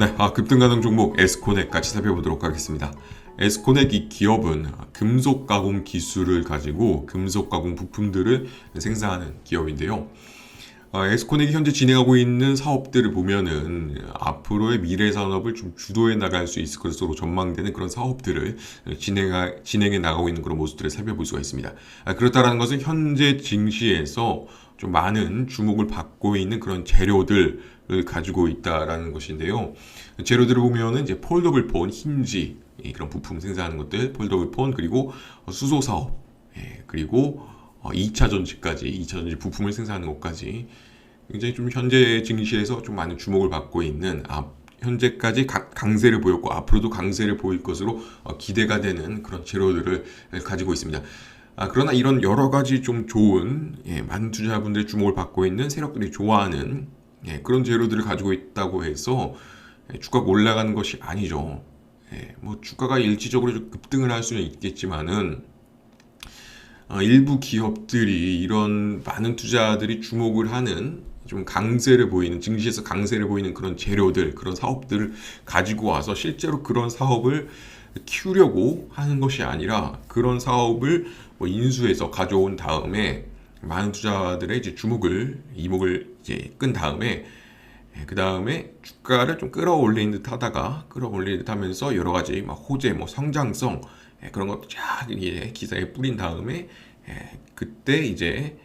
네, 아, 급등 가능 종목 에스코넥 같이 살펴보도록 하겠습니다. 에스코넥 이 기업은 금속 가공 기술을 가지고 금속 가공 부품들을 생산하는 기업인데요. 어, 에스코넥이 현재 진행하고 있는 사업들을 보면은 앞으로의 미래 산업을 좀 주도해 나갈 수 있을 것으로 전망되는 그런 사업들을 진행하, 진행해 나가고 있는 그런 모습들을 살펴볼 수가 있습니다. 아, 그렇다라는 것은 현재 증시에서 좀 많은 주목을 받고 있는 그런 재료들을 가지고 있다라는 것인데요. 재료들을 보면은 이제 폴더블 폰, 힌지 이 그런 부품 생산하는 것들, 폴더블 폰 그리고 수소 사업, 예, 그리고 2차 전지까지 2차 전지 부품을 생산하는 것까지 굉장히 좀 현재 증시에서 좀 많은 주목을 받고 있는 앞 현재까지 가- 강세를 보였고 앞으로도 강세를 보일 것으로 어, 기대가 되는 그런 재료들을 가지고 있습니다. 아, 그러나 이런 여러 가지 좀 좋은 예, 많은 투자자분들의 주목을 받고 있는 세력들이 좋아하는 예, 그런 재료들을 가지고 있다고 해서 예, 주가가 올라가는 것이 아니죠. 예, 뭐 주가가 일시적으로 좀 급등을 할 수는 있겠지만은 어, 일부 기업들이 이런 많은 투자들이 주목을 하는 좀 강세를 보이는 증시에서 강세를 보이는 그런 재료들 그런 사업들을 가지고 와서 실제로 그런 사업을 키우려고 하는 것이 아니라 그런 사업을 뭐 인수해서 가져온 다음에 많은 투자들의 이제 주목을 이목을 이제 끈 다음에 그 다음에 주가를 좀 끌어올리는 듯 하다가 끌어올리는 듯 하면서 여러 가지 막 호재, 뭐 성장성 예, 그런 것도 쫙 기사에 뿌린 다음에 예, 그때 이제,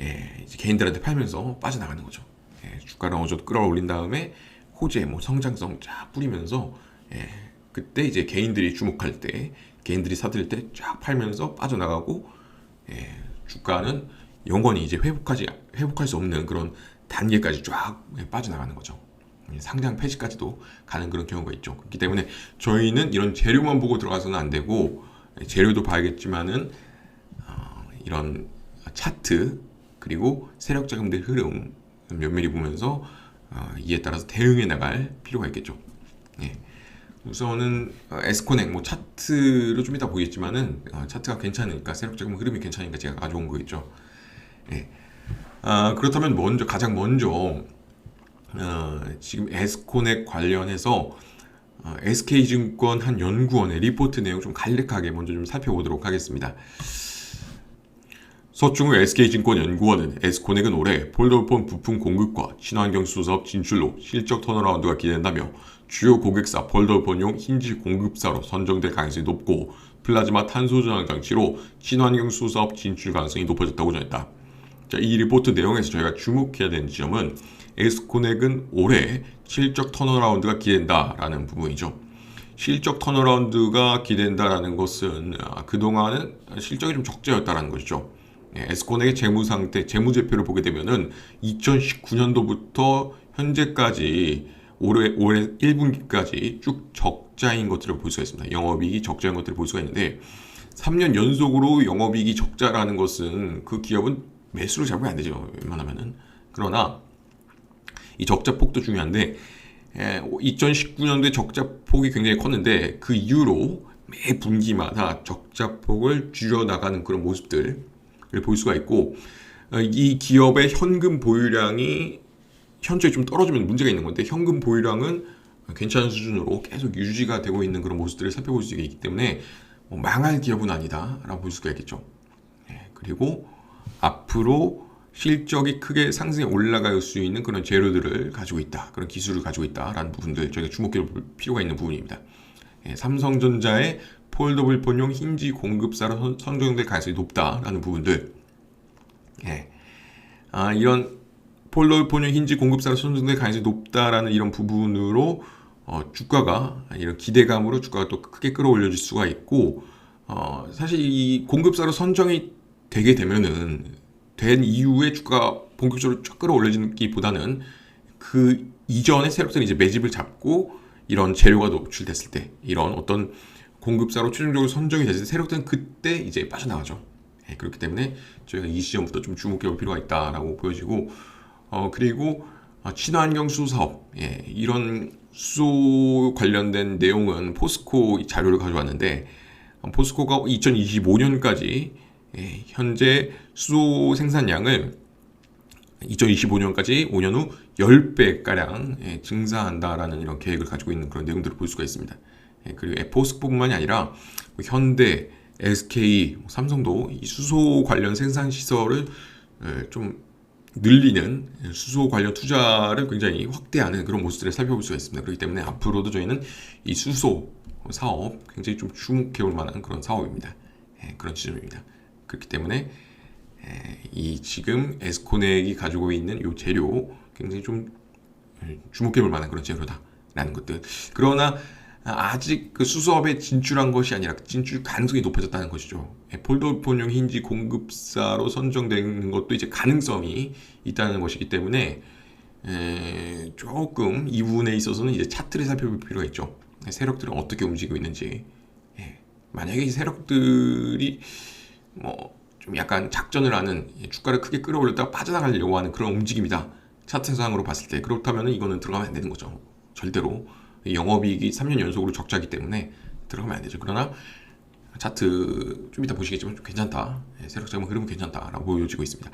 예, 이제 개인들한테 팔면서 빠져나가는 거죠. 예, 주가를 어느 정도 끌어올린 다음에 호재, 뭐 성장성 쫙 뿌리면서 예, 그때 이제 개인들이 주목할 때 개인들이 사들 때 쫙 팔면서 빠져나가고 예, 주가는 영원히 이제 회복하지 회복할 수 없는 그런 단계까지 쫙 빠져나가는 거죠. 예, 상장 폐지까지도 가는 그런 경우가 있죠. 그렇기 때문에 저희는 이런 재료만 보고 들어가서는 안 되고 예, 재료도 봐야겠지만은 어, 이런 차트 그리고 세력 자금들 흐름 면밀히 보면서 어, 이에 따라서 대응해 나갈 필요가 있겠죠. 예. 우선은 어, 에스코넥 뭐 차트로 좀 이따 보겠지만은 어, 차트가 괜찮으니까 세력 자금 흐름이 괜찮으니까 제가 가져온 거겠죠. 예. 아, 그렇다면 먼저 가장 먼저 어, 지금 에스코넥 관련해서 어, SK증권 한 연구원의 리포트 내용 좀 간략하게 먼저 좀 살펴보도록 하겠습니다. 서충우 SK증권 연구원은 에스코넥은 올해 폴더폰 부품 공급과 친환경 수사업 진출로 실적 턴어라운드가 기대된다며 주요 고객사 폴더폰용 힌지 공급사로 선정될 가능성이 높고 플라즈마 탄소 저장 장치로 친환경 수사업 진출 가능성이 높아졌다고 전했다. 자, 이 리포트 내용에서 저희가 주목해야 되는 지점은 에스코넥은 올해 실적 턴어라운드가 기대된다라는 부분이죠. 실적 턴어라운드가 기대된다라는 것은 아, 그동안은 실적이 좀 적자였다라는 것이죠. 예, 에스코넥의 재무 상태, 재무 제표를 보게 되면은 2019년도부터 현재까지 올해 올해 1분기까지 쭉 적자인 것들을 볼 수가 있습니다. 영업이익이 적자인 것들을 볼 수가 있는데 3년 연속으로 영업이익이 적자라는 것은 그 기업은 매수를 잡으면 안 되죠. 웬만하면은. 그러나 이 적자 폭도 중요한데 2019년도에 적자 폭이 굉장히 컸는데 그 이후로 매 분기마다 적자 폭을 줄여 나가는 그런 모습들을 볼 수가 있고 어, 이 기업의 현금 보유량이 현재 좀 떨어지면 문제가 있는 건데 현금 보유량은 괜찮은 수준으로 계속 유지가 되고 있는 그런 모습들을 살펴볼 수 있기 때문에 뭐 망할 기업은 아니다라고 볼 수가 있겠죠. 예, 그리고 앞으로 실적이 크게 상승에 올라갈 수 있는 그런 재료들을 가지고 있다. 그런 기술을 가지고 있다라는 부분들 저희가 주목해 볼 필요가 있는 부분입니다. 예, 삼성전자의 폴더블 폰용 힌지 공급사로 선- 선정될 가능성이 높다라는 부분들. 예. 아, 이런 폴더블 폰용 힌지 공급사로 선정될 가능성이 높다라는 이런 부분으로 어, 주가가 이런 기대감으로 주가가 또 크게 끌어올려질 수가 있고 어, 사실 이 공급사로 선정이 되게 되면은 된 이후에 주가가 본격적으로 쫙 끌어올려지기보다는 그 이전에 세력들이 이제 매집을 잡고 이런 재료가 노출됐을 때 이런 어떤 공급사로 최종적으로 선정이 됐을 때 세력들은 그때 이제 빠져나가죠. 예, 그렇기 때문에 저희가 이 시점부터 좀 주목해 볼 필요가 있다라고 보여지고 어 그리고 어, 친환경 수소 사업 예, 이런 수소 관련된 내용은 포스코 이 자료를 가져왔는데 어, 포스코가 2025년까지 예, 현재 수소 생산량을 2025년까지 5년 후 10배 가량 예, 증사한다라는 이런 계획을 가지고 있는 그런 내용들을 볼 수가 있습니다. 예, 그리고 에포스뿐만이 아니라 뭐 현대, SK, 뭐 삼성도 이 수소 관련 생산 시설을 예, 좀 늘리는 수소 관련 투자를 굉장히 확대하는 그런 모습들을 살펴볼 수가 있습니다. 그렇기 때문에 앞으로도 저희는 이 수소 사업 굉장히 좀 주목해 볼 만한 그런 사업입니다. 예, 그런 지점입니다. 그렇기 때문에 예, 이 지금 에스코넥이 가지고 있는 이 재료 굉장히 좀 예, 주목해 볼 만한 그런 재료다라는 것들. 그러나 아직 그 수소업에 진출한 것이 아니라 진출 가능성이 높아졌다는 것이죠. 폴더폰용 힌지 공급사로 선정되는 것도 이제 가능성이 있다는 것이기 때문에 에, 조금 이 부분에 있어서는 이제 차트를 살펴볼 필요가 있죠. 세력들은 어떻게 움직이고 있는지. 예. 만약에 이 세력들이 뭐 좀 약간 작전을 하는 주가를 크게 끌어올렸다가 빠져나가려고 하는 그런 움직임이다. 차트상으로 봤을 때 그렇다면 이거는 들어가면 안 되는 거죠. 절대로 영업이익이 3년 연속으로 적자기 때문에 들어가면 안 되죠. 그러나 차트 좀 이따 보시겠지만 좀 괜찮다. 예, 세력 자금 흐름은 괜찮다라고 보여지고 있습니다.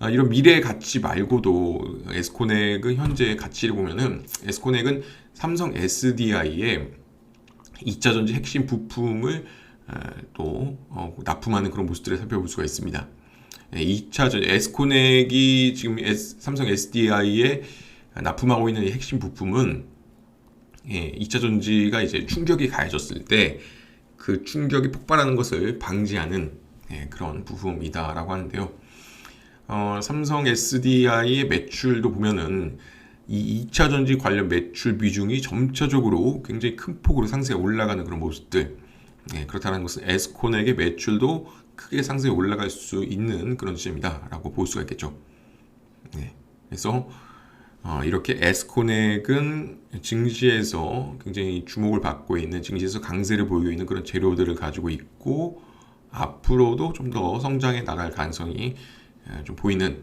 아, 이런 미래 가치 말고도 에스코넥은 현재 가치를 보면은 에스코넥은 삼성 SDI의 2차 전지 핵심 부품을 또 어, 납품하는 그런 모습들을 살펴볼 수가 있습니다. 2차 예, 전 에스코넥이 지금 삼성 SDI에 납품하고 있는 핵심 부품은 예, 2차 전지가 이제 충격이 가해졌을 때 그 충격이 폭발하는 것을 방지하는 예, 그런 부품이다라고 하는데요. 어, 삼성 SDI의 매출도 보면은 이 2차 전지 관련 매출 비중이 점차적으로 굉장히 큰 폭으로 상승해 올라가는 그런 모습들. 예, 그렇다는 것은 에스코넥의 매출도 크게 상승해 올라갈 수 있는 그런 지점이다 라고 볼 수가 있겠죠. 예, 그래서 어, 이렇게 에스코넥은 증시에서 굉장히 주목을 받고 있는 증시에서 강세를 보이고 있는 그런 재료들을 가지고 있고 앞으로도 좀 더 성장해 나갈 가능성이 좀 보이는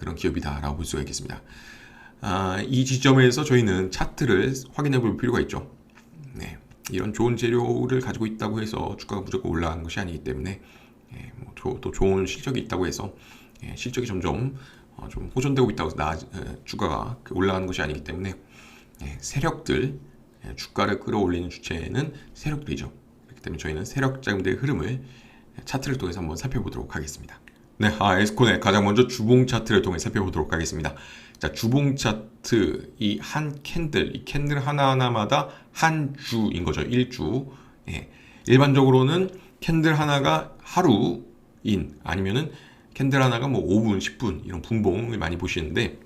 그런 기업이다라고 볼 수가 있겠습니다. 아, 이 지점에서 저희는 차트를 확인해 볼 필요가 있죠. 네, 이런 좋은 재료를 가지고 있다고 해서 주가가 무조건 올라가는 것이 아니기 때문에 예, 뭐또 좋은 실적이 있다고 해서 예, 실적이 점점 어, 좀 호전되고 있다고 나 주가가 그 올라가는 것이 아니기 때문에 예, 세력들 예, 주가를 끌어올리는 주체는 세력들이죠. 그렇기 때문에 저희는 세력 자금들의 흐름을 차트를 통해서 한번 살펴보도록 하겠습니다. 네, 아, 에스콘의 가장 먼저 주봉 차트를 통해 살펴보도록 하겠습니다. 자, 주봉 차트 이 한 캔들, 이 캔들 하나하나마다 한 주인 거죠. 1주. 예. 일반적으로는 캔들 하나가 하루인 아니면은 캔들 하나가 뭐 5분, 10분 이런 분봉을 많이 보시는데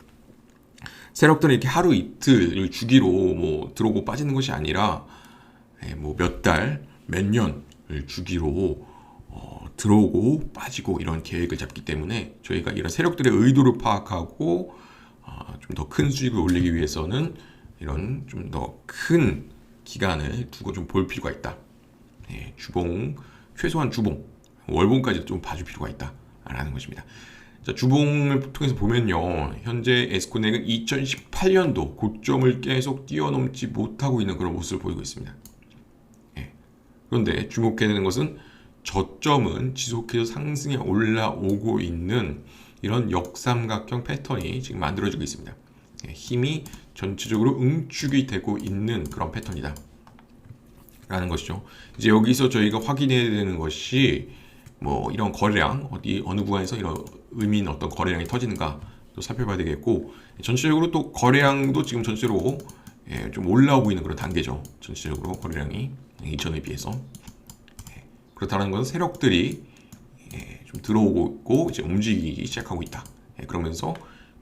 세력들은 이렇게 하루 이틀 주기로 뭐 들어오고 빠지는 것이 아니라 예, 뭐몇 달, 몇 년을 주기로 어, 들어오고 빠지고 이런 계획을 잡기 때문에 저희가 이런 세력들의 의도를 파악하고 어, 좀더 큰 수익을 올리기 위해서는 이런 좀 더 큰 기간을 두고 좀 볼 필요가 있다. 예, 주봉 최소한 주봉 월봉까지 좀 봐줄 필요가 있다. 라는 것입니다. 자, 주봉을 통해서 보면요. 현재 에스코넥은 2018년도 고점을 계속 뛰어넘지 못하고 있는 그런 모습을 보이고 있습니다. 예. 그런데 주목해야 되는 것은 저점은 지속해서 상승에 올라오고 있는 이런 역삼각형 패턴이 지금 만들어지고 있습니다. 예. 힘이 전체적으로 응축이 되고 있는 그런 패턴이다. 라는 것이죠. 이제 여기서 저희가 확인해야 되는 것이 뭐 이런 거래량 어디 어느 구간에서 이런 의미 있는 어떤 거래량이 터지는가 또 살펴봐야 되겠고 전체적으로 또 거래량도 지금 전체로 예, 좀 올라오고 있는 그런 단계죠. 전체적으로 거래량이 이전에 비해서 예, 그렇다는 것은 세력들이 예, 좀 들어오고 있고 이제 움직이기 시작하고 있다. 예, 그러면서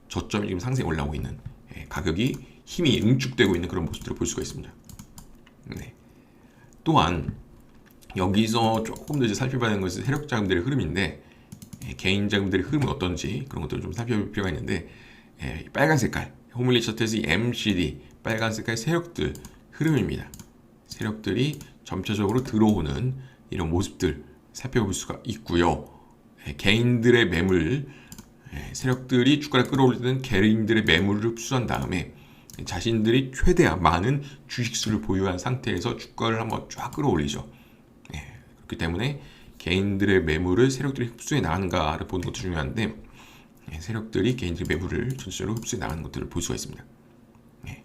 저점이 지금 상승에 올라오고 있는 예, 가격이 힘이 응축되고 있는 그런 모습들을 볼 수가 있습니다. 네. 또한 여기서 조금 더 이제 살펴봐야 하는 것은 세력 자금들의 흐름인데 예, 개인 자금들의 흐름은 어떤지 그런 것들을 좀 살펴볼 필요가 있는데 예, 빨간 색깔 호밀리 차트에서 MCD 빨간 색깔 세력들 흐름입니다. 세력들이 점차적으로 들어오는 이런 모습들 살펴볼 수가 있고요. 예, 개인들의 매물 예, 세력들이 주가를 끌어올릴 때는 개인들의 매물을 흡수한 다음에 자신들이 최대한 많은 주식수를 보유한 상태에서 주가를 한번 쫙 끌어올리죠. 그렇기 때문에 개인들의 매물을 세력들이 흡수해 나가는가를 보는 것도 중요한데 예, 세력들이 개인들의 매물을 전체적으로 흡수해 나가는 것들을 볼 수가 있습니다. 예.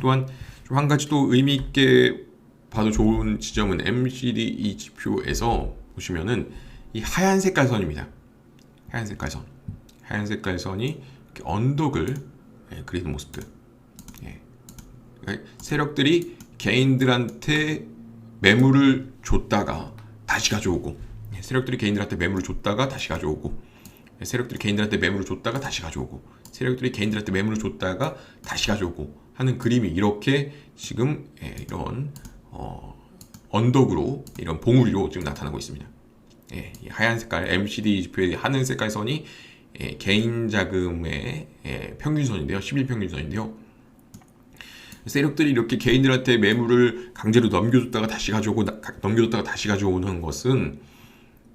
또한 좀 한 가지 또 의미 있게 봐도 좋은 지점은 MCD 이 지표에서 보시면은 이 하얀 색깔 선입니다. 하얀 색깔 선, 하얀 색깔 선이 언덕을 예, 그리는 모습들. 예. 그러니까 세력들이 개인들한테 매물을 줬다가 다시 가져오고 예, 세력들이 개인들한테 매물을 줬다가 다시 가져오고 예, 세력들이 개인들한테 매물을 줬다가 다시 가져오고 세력들이 개인들한테 매물을 줬다가 다시 가져오고 하는 그림이 이렇게 지금 예, 이런 어, 언덕으로 이런 봉우리로 지금 나타나고 있습니다. 예, 이 하얀 색깔 MCD 지표의 하늘 색깔 선이 예, 개인 자금의 예, 평균선인데요. 11 평균선인데요. 세력들이 이렇게 개인들한테 매물을 강제로 넘겨줬다가 다시 가져오고 나- 가- 넘겨줬다가 다시 가져오는 것은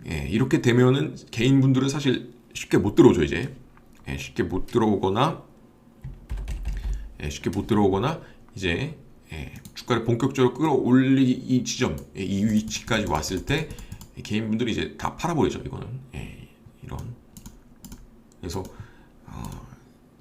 예, 이렇게 되면은 개인분들은 사실 쉽게 못 들어오죠 이제 예, 쉽게 못 들어오거나 예, 쉽게 못 들어오거나 이제 예, 주가를 본격적으로 끌어올리기 이 지점 예, 이 위치까지 왔을 때 예, 개인분들이 이제 다 팔아버리죠 이거는 예, 이런 그래서 어,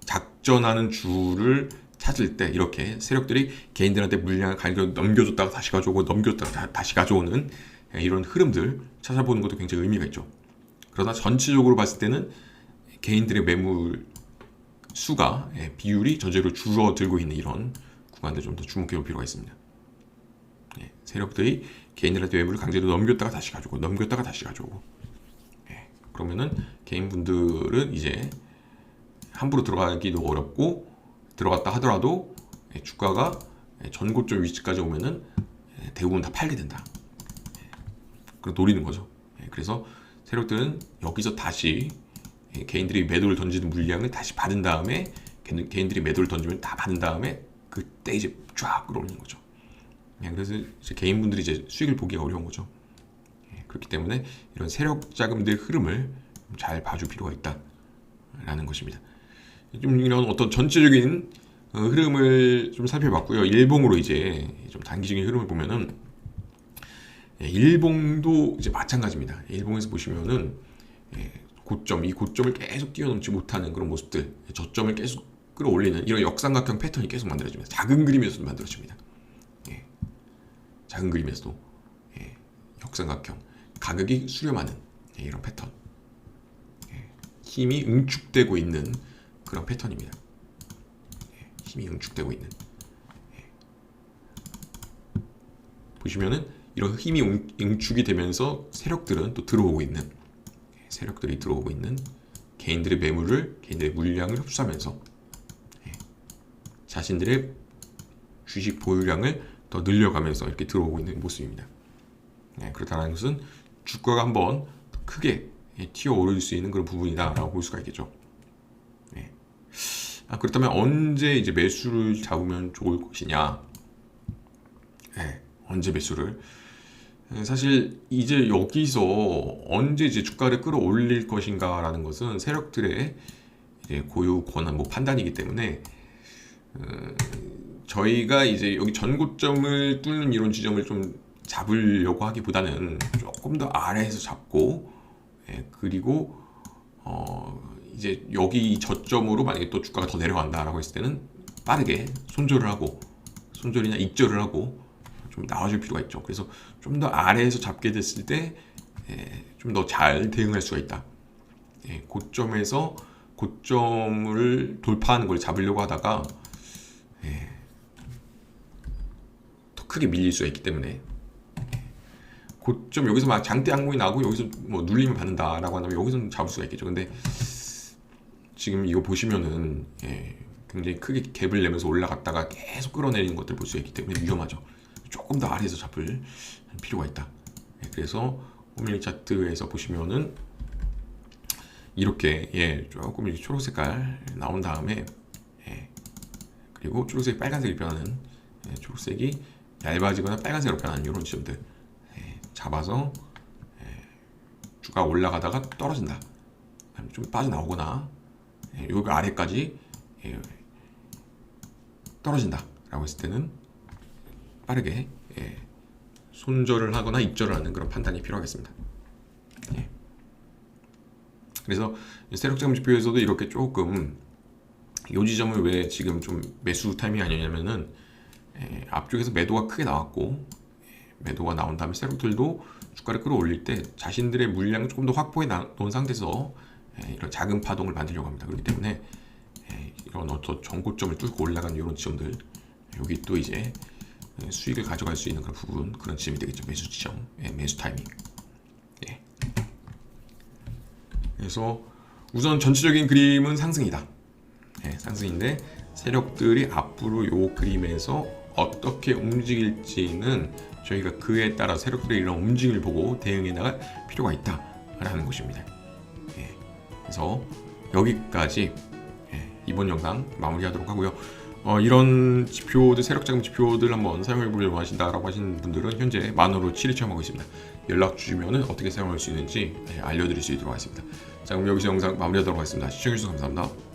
작전하는 주를 찾을 때 이렇게 세력들이 개인들한테 물량을 가지고 넘겨줬다가 다시 가져오고 넘겨줬다가 다- 다시 가져오는 예, 이런 흐름들 찾아보는 것도 굉장히 의미가 있죠. 그러나 전체적으로 봤을 때는 개인들의 매물 수가 예, 비율이 전체로 줄어들고 있는 이런 구간들 좀더 주목해 볼 필요가 있습니다. 예, 세력들이 개인들한테 매물을 강제로 넘겼다가 다시 가져오고 넘겼다가 다시 가져오고 예, 그러면은 개인분들은 이제 함부로 들어가기도 어렵고 들어갔다 하더라도 예, 주가가 예, 전고점 위치까지 오면은 예, 대부분 다 팔게 된다. 예, 그걸 노리는 거죠. 예, 그래서 세력들은 여기서 다시 예, 개인들이 매도를 던지는 물량을 다시 받은 다음에 개인- 개인들이 매도를 던지면 다 받은 다음에 그때 이제 쫙 끌어올리는 거죠. 예, 그래서 이제 개인분들이 이제 수익을 보기가 어려운 거죠. 예, 그렇기 때문에 이런 세력 자금들의 흐름을 잘 봐줄 필요가 있다라는 것입니다. 좀 이런 어떤 전체적인 어, 흐름을 좀 살펴봤고요. 일봉으로 이제 좀 단기적인 흐름을 보면은 예, 일봉도 이제 마찬가지입니다. 일봉에서 보시면은 예, 고점 이 고점을 계속 뛰어넘지 못하는 그런 모습들, 저점을 계속 끌어올리는 이런 역삼각형 패턴이 계속 만들어집니다. 작은 그림에서도 만들어집니다. 예, 작은 그림에서도 예, 역삼각형 가격이 수렴하는 예, 이런 패턴, 예, 힘이 응축되고 있는 그런 패턴입니다. 예, 힘이 응축되고 있는. 예. 보시면은 이런 힘이 응- 응축이 되면서 세력들은 또 들어오고 있는 예, 세력들이 들어오고 있는 개인들의 매물을 개인들의 물량을 흡수하면서 예, 자신들의 주식 보유량을 더 늘려가면서 이렇게 들어오고 있는 모습입니다. 예, 그렇다는 것은 주가가 한번 크게 예, 튀어 오를 수 있는 그런 부분이다라고 볼 수가 있겠죠. 아, 그렇다면 언제 이제 매수를 잡으면 좋을 것이냐? 예, 언제 매수를? 예, 사실 이제 여기서 언제 이제 주가를 끌어올릴 것인가라는 것은 세력들의 고유 권한 뭐 판단이기 때문에 어, 저희가 이제 여기 전고점을 뚫는 이런 지점을 좀 잡으려고 하기보다는 조금 더 아래에서 잡고 예, 그리고 어, 이제 여기 저점으로 만약에 또 주가가 더 내려간다라고 했을 때는 빠르게 손절을 하고 손절이나 익절을 하고 좀 나와줄 필요가 있죠. 그래서 좀 더 아래에서 잡게 됐을 때 좀 더 잘 대응할 수가 있다. 예, 고점에서 고점을 돌파하는 걸 잡으려고 하다가 예, 더 크게 밀릴 수가 있기 때문에 고점 여기서 막 장대 항공이 나고 여기서 뭐 눌림을 받는다라고 한다면 여기서는 잡을 수가 있겠죠. 근데 지금 이거 보시면은 예, 굉장히 크게 갭을 내면서 올라갔다가 계속 끌어내리는 것들 볼 수 있기 때문에 위험하죠. 조금 더 아래에서 잡을 필요가 있다. 예, 그래서 호밀리 차트에서 보시면은 이렇게 예, 조금 이렇게 초록 색깔 나온 다음에 예, 그리고 초록색이 빨간색이 변하는 예, 초록색이 얇아지거나 빨간색으로 변하는 이런 지점들 예, 잡아서 예, 주가 올라가다가 떨어진다. 좀 빠져나오거나 예, 여기 아래까지 예, 떨어진다 라고 했을 때는 빠르게 예, 손절을 하거나 입절을 하는 그런 판단이 필요하겠습니다. 예. 그래서 세력 자금 지표에서도 이렇게 조금 요 지점을 왜 지금 좀 매수 타이밍이 아니냐면은 에, 앞쪽에서 매도가 크게 나왔고 에, 매도가 나온 다음에 세력들도 주가를 끌어올릴 때 자신들의 물량을 조금 더 확보해 놓은 상태에서 에, 이런 작은 파동을 만들려고 합니다. 그렇기 때문에 에, 이런 어떤 전고점을 뚫고 올라간 이런 지점들 여기 또 이제 에, 수익을 가져갈 수 있는 그런 부분 그런 지점이 되겠죠. 매수 지점, 예, 매수 타이밍. 예. 그래서 우선 전체적인 그림은 상승이다. 예, 상승인데 세력들이 앞으로 요 그림에서 어떻게 움직일지는 저희가 그에 따라 세력들의 이런 움직임을 보고 대응해 나갈 필요가 있다라는 것입니다. 예, 그래서 여기까지 예, 이번 영상 마무리하도록 하고요. 어, 이런 지표들 세력 자금 지표들 한번 사용해 보려고 하신다라고 하시는 분들은 현재 만으로 7일 체험하고 있습니다. 연락 주시면 어떻게 사용할 수 있는지 예, 알려드릴 수 있도록 하겠습니다. 자 그럼 여기서 영상 마무리하도록 하겠습니다. 시청해주셔서 감사합니다.